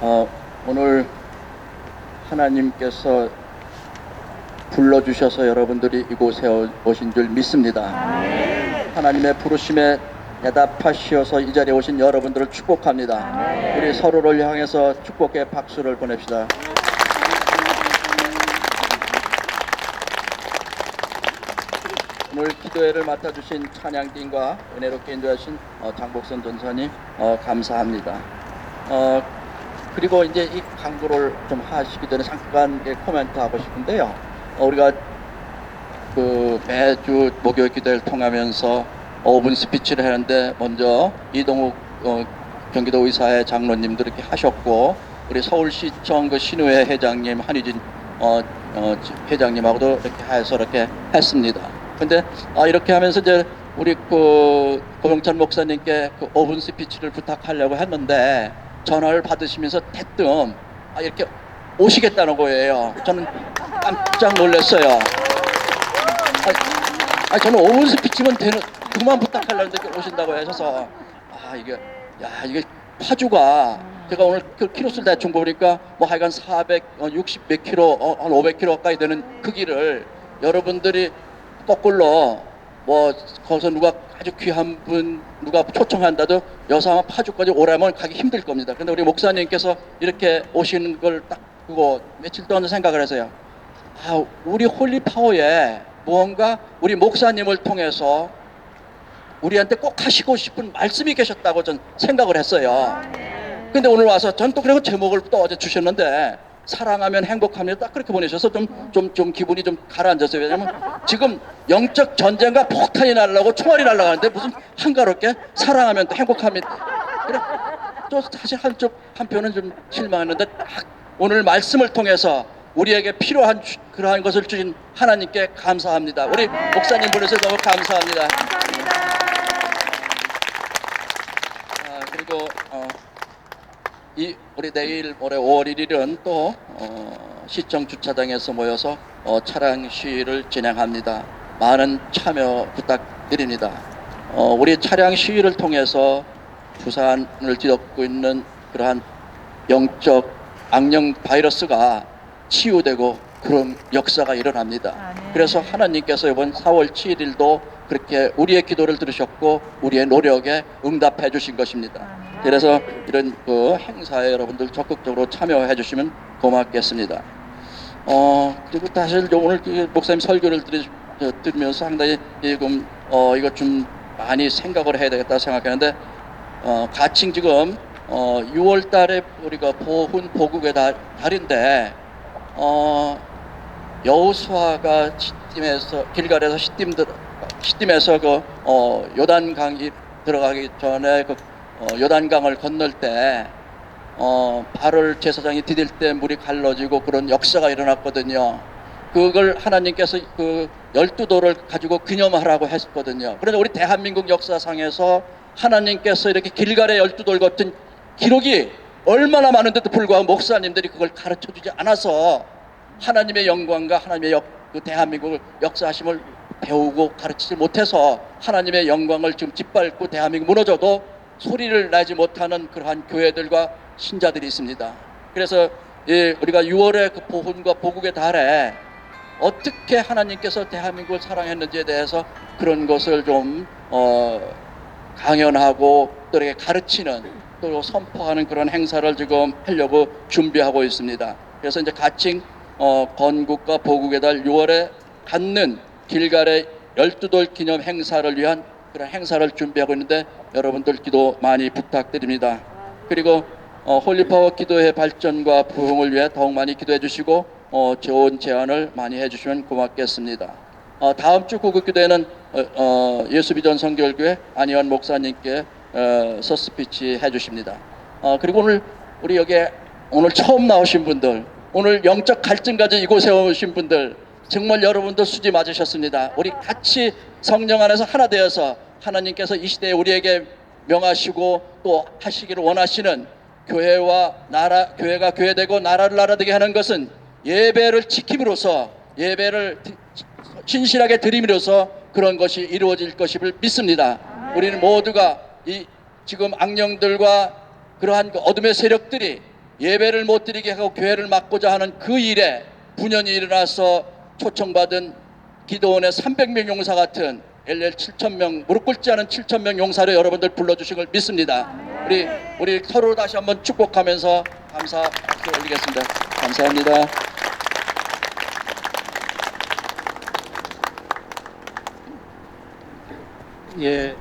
어, 오늘 하나님께서 불러주셔서 여러분들이 이곳에 오- 오신 줄 믿습니다. 하나님의 부르심에 대답하시어서 이 자리에 오신 여러분들을 축복합니다. 우리 서로를 향해서 축복의 박수를 보냅시다. 오늘 기도회를 맡아주신 찬양팀과 은혜롭게 인도하신 어, 장복선 전사님 어, 감사합니다. 어, 그리고 이제 이 광고를 좀 하시기 전에 잠깐 이렇게 코멘트 하고 싶은데요. 어, 우리가 그 매주 목요일 기도회를 통하면서 5분 스피치를 하는데 먼저 이동욱 어, 경기도 의사회 장로님도 이렇게 하셨고 우리 서울시청 그 신우회 회장님 한희진 어, 어, 회장님하고도 이렇게 해서 이렇게 했습니다. 근데 아, 이렇게 하면서 이제 우리 그 고영찬 목사님께 그 5분 스피치를 부탁하려고 했는데 전화를 받으시면서 대뜸 아, 이렇게 오시겠다는 거예요. 저는 깜짝 놀랐어요. 아, 아 저는 5분 스피치면 되는 그만 부탁하려는데 오신다고 하셔서 아 이게 야 이게 파주가 제가 오늘 그 키로수를 대충 보니까 뭐 하여간 460몇 킬로 어, 한 500킬로 가까이 되는 그 길을 여러분들이 거꾸로 뭐 거기서 누가 아주 귀한 분 누가 초청한다도 여사만 파주까지 오라면 가기 힘들 겁니다. 근데 우리 목사님께서 이렇게 오시는 걸 딱 그거 며칠 동안 생각을 해서요. 아, 우리 홀리 파워에 무언가 우리 목사님을 통해서 우리한테 꼭 하시고 싶은 말씀이 계셨다고 전 생각을 했어요. 근데 오늘 와서 전 또 그리고 제목을 또 어제 주셨는데 사랑하면 행복합니다. 딱 그렇게 보내셔서 좀 좀 좀 기분이 좀 가라앉았어요. 왜냐면 지금 영적 전쟁과 폭탄이 날라고 총알이 날라가는데 무슨 한가롭게 사랑하면 또 행복합니다. 그래 또 사실 한쪽 한편은 좀 실망했는데 딱 오늘 말씀을 통해서 우리에게 필요한 주- 그러한 것을 주신 하나님께 감사합니다. 우리 목사님 보내서 너무 감사합니다. 아, 그리고 어, 이 우리 내일 모레 5월 1일은 또 어, 시청 주차장에서 모여서 어, 차량 시위를 진행합니다. 많은 참여 부탁드립니다. 어, 우리 차량 시위를 통해서 부산을 뒤덮고 있는 그러한 영적 악령 바이러스가 치유되고 그런 역사가 일어납니다. 아멘. 그래서 하나님께서 이번 4월 7일도 그렇게 우리의 기도를 들으셨고 우리의 노력에 응답해 주신 것입니다. 아멘. 그래서 이런 그 행사에 여러분들 적극적으로 참여해 주시면 고맙겠습니다. 어 그리고 사실 오늘 그 목사님 설교를 저, 들으면서 상당히 지금 어 이거 좀 많이 생각을 해야 되겠다 생각하는데 어 가칭 지금 어 6월 달에 우리가 보훈 보국의 달, 달인데 어 여호수아가 시딤에서 길갈에서 시딤 들 시딤에서 그 어 요단강이 들어가기 전에 그 어, 요단강을 건널 때 어, 발을 제사장이 디딜 때 물이 갈라지고 그런 역사가 일어났거든요. 그걸 하나님께서 그 열두 돌을 가지고 기념하라고 했거든요. 그런데 우리 대한민국 역사상에서 하나님께서 이렇게 길갈의 열두 돌 같은 기록이 얼마나 많은데도 불구하고 목사님들이 그걸 가르쳐 주지 않아서 하나님의 영광과 하나님의 역, 그 대한민국을 역사하심을 배우고 가르치지 못해서 하나님의 영광을 지금 짓밟고 대한민국 무너져도 소리를 내지 못하는 그러한 교회들과 신자들이 있습니다. 그래서 이 우리가 6월의 그 보훈과 보국의 달에 어떻게 하나님께서 대한민국을 사랑했는지에 대해서 그런 것을 좀 어, 강연하고 또 이렇게 가르치는 또 선포하는 그런 행사를 지금 하려고 준비하고 있습니다. 그래서 이제 가칭 어, 건국과 보국의 달 6월에 갖는 길갈의 열두돌 기념 행사를 위한 그런 행사를 준비하고 있는데 여러분들 기도 많이 부탁드립니다. 그리고 어, 홀리파워 기도회 발전과 부흥을 위해 더욱 많이 기도해 주시고 어, 좋은 제안을 많이 해주시면 고맙겠습니다. 어, 다음 주 구국 기도회는 어, 어, 예수비전 성결교회 안희원 목사님께 어, 서스피치 해주십니다. 어, 그리고 오늘 우리 여기에 오늘 처음 나오신 분들, 오늘 영적 갈증 가진 이곳에 오신 분들 정말 여러분들 수지 맞으셨습니다. 우리 같이 성령 안에서 하나 되어서 하나님께서 이 시대에 우리에게 명하시고 또 하시기를 원하시는 교회와 나라 교회가 교회되고 나라를 나라되게 하는 것은 예배를 지킴으로써 예배를 드- 신실하게 드림으로써 그런 것이 이루어질 것임을 믿습니다. 우리는 모두가 이 지금 악령들과 그러한 그 어둠의 세력들이 예배를 못 드리게 하고 교회를 막고자 하는 그 일에 분연이 일어나서 초청받은 기도원의 300명 용사 같은 LL 7,000명 무릎 꿇지 않은 7,000명 용사를 여러분들 불러주신 걸 믿습니다. 우리 우리 서로 다시 한번 축복하면서 감사 올리겠습니다. 감사합니다. 예,